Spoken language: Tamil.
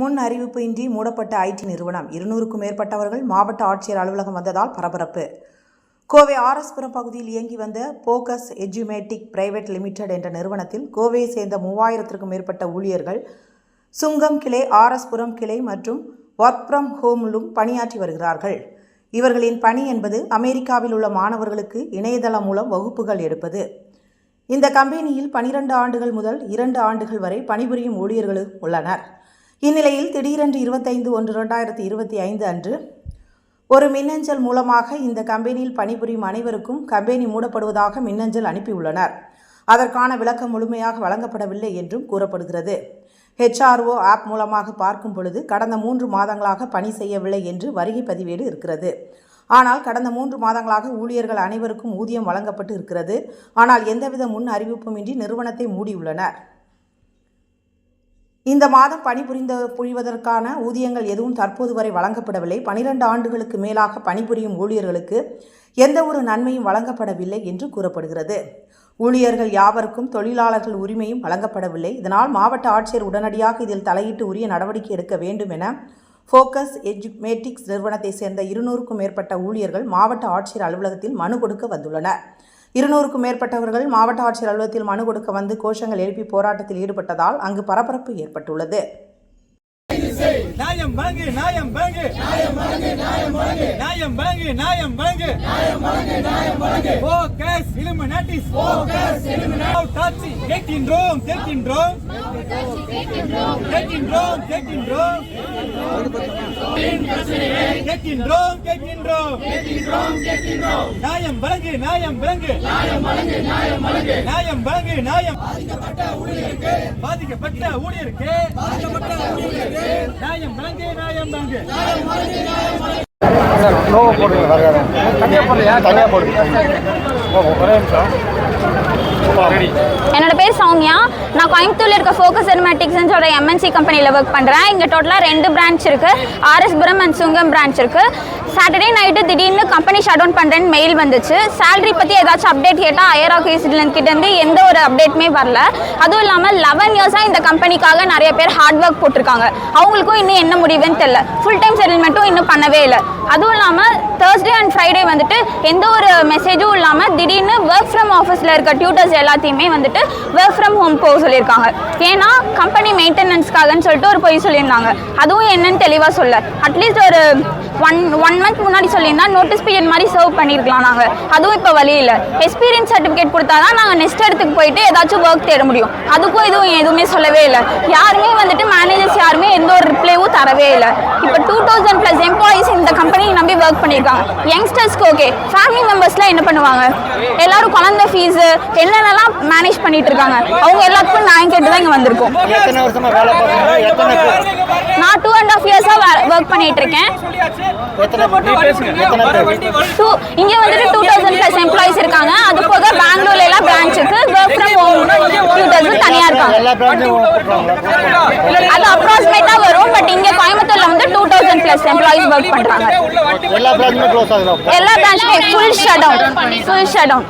முன் அறிவிப்பின்றி மூடப்பட்ட ஐடி நிறுவனம். இருநூறுக்கும் மேற்பட்டவர்கள் மாவட்ட ஆட்சியர் அலுவலகம் வந்ததால் பரபரப்பு. கோவை ஆர்எஸ்புரம் பகுதியில் இயங்கி வந்த போக்கஸ் எஜுமேட்டிக் பிரைவேட் லிமிடெட் என்ற நிறுவனத்தில் கோவையை சேர்ந்த மூவாயிரத்திற்கும் மேற்பட்ட ஊழியர்கள் சுங்கம் கிளை ஆர்எஸ்புரம் கிளை மற்றும் ஒர்க் ஃப்ரம் ஹோமிலும் பணியாற்றி வருகிறார்கள். இவர்களின் பணி என்பது அமெரிக்காவில் உள்ள மாணவர்களுக்கு இணையதளம் மூலம் வகுப்புகள் எடுப்பது. இந்த கம்பெனியில் பனிரெண்டு ஆண்டுகள் முதல் இரண்டு ஆண்டுகள் வரை பணிபுரியும் ஊழியர்களும் உள்ளனர். இந்நிலையில் திடீரென்று இருபத்தைந்து ஒன்று இரண்டாயிரத்தி இருபத்தி ஐந்து அன்று ஒரு மின்னஞ்சல் மூலமாக இந்த கம்பெனியில் பணிபுரியும் அனைவருக்கும் கம்பெனி மூடப்படுவதாக மின்னஞ்சல் அனுப்பியுள்ளனர். அதற்கான விளக்கம் முழுமையாக வழங்கப்படவில்லை என்றும் கூறப்படுகிறது. ஹெச்ஆர்ஓ ஆப் மூலமாக பார்க்கும் பொழுது கடந்த மூன்று மாதங்களாக பணி செய்யவில்லை என்று வருகை பதிவேடு இருக்கிறது. ஆனால் கடந்த மூன்று மாதங்களாக ஊழியர்கள் அனைவருக்கும் ஊதியம் வழங்கப்பட்டு இருக்கிறது. ஆனால் எந்தவித முன் அறிவிப்புமின்றி நிறுவனத்தை மூடியுள்ளனர். இந்த மாதம் பணிபுரிந்த புரிவதற்கான ஊதியங்கள் எதுவும் தற்போது வரை வழங்கப்படவில்லை. பனிரெண்டு ஆண்டுகளுக்கு மேலாக பணிபுரியும் ஊழியர்களுக்கு எந்த ஒரு நன்மையும் வழங்கப்படவில்லை என்று கூறப்படுகிறது. ஊழியர்கள் யாவருக்கும் தொழிலாளர்கள் உரிமையும் வழங்கப்படவில்லை. இதனால் மாவட்ட ஆட்சியர் உடனடியாக இதில் தலையிட்டு உரிய நடவடிக்கை எடுக்க வேண்டும் என ஃபோக்கஸ் எஜுமேட்டிக்ஸ் நிறுவனத்தை சேர்ந்த இருநூறுக்கும் மேற்பட்ட ஊழியர்கள் மாவட்ட ஆட்சியர் அலுவலகத்தில் மனு கொடுக்க வந்துள்ளனர். இருநூறுக்கும் மேற்பட்டவர்கள் மாவட்ட ஆட்சியர் அலுவலகத்தில் மனு கொடுக்க வந்து கோஷங்கள் எழுப்பி போராட்டத்தில் ஈடுபட்டதால் அங்கு பரபரப்பு ஏற்பட்டுள்ளது. நியாயம் வழங்கு நியாயம் வழங்கு. நியாயம் வழங்கு நியாயம் வழங்கு. நியாயம் வழங்கு நியாயம் வழங்கு. நியாயம் வழங்கு நியாயம் வழங்கு. போக்கஸ் இலுமினாட்டிஸ். போக்கஸ் இலுமினாட்டி டாச்சி கேட்கின்றோம் கேட்கின்றோம். கேட்கின்றோம் கேட்கின்றோம். கேட்கின்றோம் கேட்கின்றோம். கேட்கின்றோம் நியாயம் வழங்கு நியாயம் வழங்கு. நியாயம் வழங்கு நியாயம் வழங்கு. நியாயம் வழங்கு நியாயம். பாதிக்கப்பட்ட பாதிக்கப்பட்ட ஊழியருக்கு நியாயம் வாங்க நியாயம் வாங்க ஸ்லோவாக போடுங்க வேறு தனியாக போடலையா தனியாக போடுங்க ஒரே நிமிஷம். பேர் சௌமியா. நான் கோயம்புத்தூர்ல இருக்க ஃபோக்கஸ் எர்மேட்டிக்ஸ்னு சொல்ற எம்என்சி கம்பெனியில் ஒர்க் பண்ணுறேன் இங்கே டோட்டலாக ரெண்டு பிரான்ச் இருக்கு. ஆர்எஸ்புரம் அண்ட் சுங்கம் பிரான்ச் இருக்கு. சாட்டர்டே நைட்டு திடீர்னு கம்பெனி ஷட் டவுன் பண்ணுறேன்னு மெயில் வந்துச்சு. சேலரி பற்றி ஏதாச்சும் அப்டேட் கேட்டால் ஐஆர் கிட்டேருந்து எந்த ஒரு அப்டேட்டுமே வரல. அதுவும் இல்லாமல் லெவன் இயர்ஸாக இந்த கம்பெனிக்காக நிறைய பேர் ஹார்ட் ஒர்க் போட்டிருக்காங்க. அவங்களுக்கும் இன்னும் என்ன முடிவுன்னு தெரியல. ஃபுல் டைம் செட்டில்மெண்ட்டும் இன்னும் பண்ணவே இல்லை. அதுவும் இல்லாமல் தேர்ஸ்டே அண்ட் ஃப்ரைடே வந்துட்டு எந்த ஒரு மெசேஜும் இல்லாமல் திடீர்னு ஒர்க் ஃப்ரம் ஆஃபீஸில் இருக்க டியூட்டர்ஸ் எல்லாத்தையுமே வந்துட்டு ஒர்க் ஃப்ரம் ஹோம் போக சொல்லியிருக்காங்க. ஏன்னா கம்பெனி மெயின்டெனன்ஸ்க்காகன்னு சொல்லிட்டு ஒரு பொய் சொல்லியிருந்தாங்க. அதுவும் என்னன்னு தெளிவாக சொல்ல. அட்லீஸ்ட் ஒரு ஒன் ஒன் மந்த் முன்னாடி சொல்லியிருந்தா நோட்டீஸ் பீரியட் மாதிரி சர்வ் பண்ணியிருக்கலாம் நாங்கள் அதுவும் இப்போ வழி இல்லை. எக்ஸ்பீரியன்ஸ் சர்டிஃபிகேட் கொடுத்தா தான் நாங்கள் நெக்ஸ்ட் இடத்துக்கு போயிட்டு ஏதாச்சும் ஒர்க் தேட முடியும். அதுக்கும் இதுவும் எதுவுமே சொல்லவே இல்லை. யாருமே வந்துட்டு மேனேஜர்ஸ் யாருமே எந்த ஒரு ரிப்ளைவும் தரவே இல்லை. இப்போ டூ தௌசண்ட் ப்ளஸ் எம்ப்ளாயிஸ் இந்த கம்பெனியை நம்பி ஒர்க் பண்ணியிருக்காங்க யங்ஸ்டர்ஸ்க்கு ஓகே ஃபேமிலி மெம்பர்ஸ்லாம் என்ன பண்ணுவாங்க? எல்லாரும் குழந்தை ஃபீஸு என்னென்னலாம் மேனேஜ் பண்ணிட்டு இருக்காங்க? அவங்க எல்லாத்துக்கும் நான் கேட்டு தான் இங்கே வந்திருக்கோம். நான் டூ அண்ட் ஆஃப் இயர்ஸாக ஒர்க் பண்ணிட்டு இருக்கேன். டூ இங்கே வந்துட்டு டூ தௌசண்ட் ப்ளஸ் எம்ப்ளாயிஸ் இருக்காங்க. அது போக பெங்களூர்ல எல்லாம் பிரான்ச் இருக்கு ஒர்க் ஃப்ரம் ஹோம் டியூட்டர்ஸ் தனியாக இருக்காங்க. அது அப்ராக்சிமேட்டாக வரும் பட் இங்கே கோயம்புத்தூர்ல வந்து two thousand plus employees work பண்ணுறாங்க எல்லா பிரான்ச்சுமே full shut down full shut down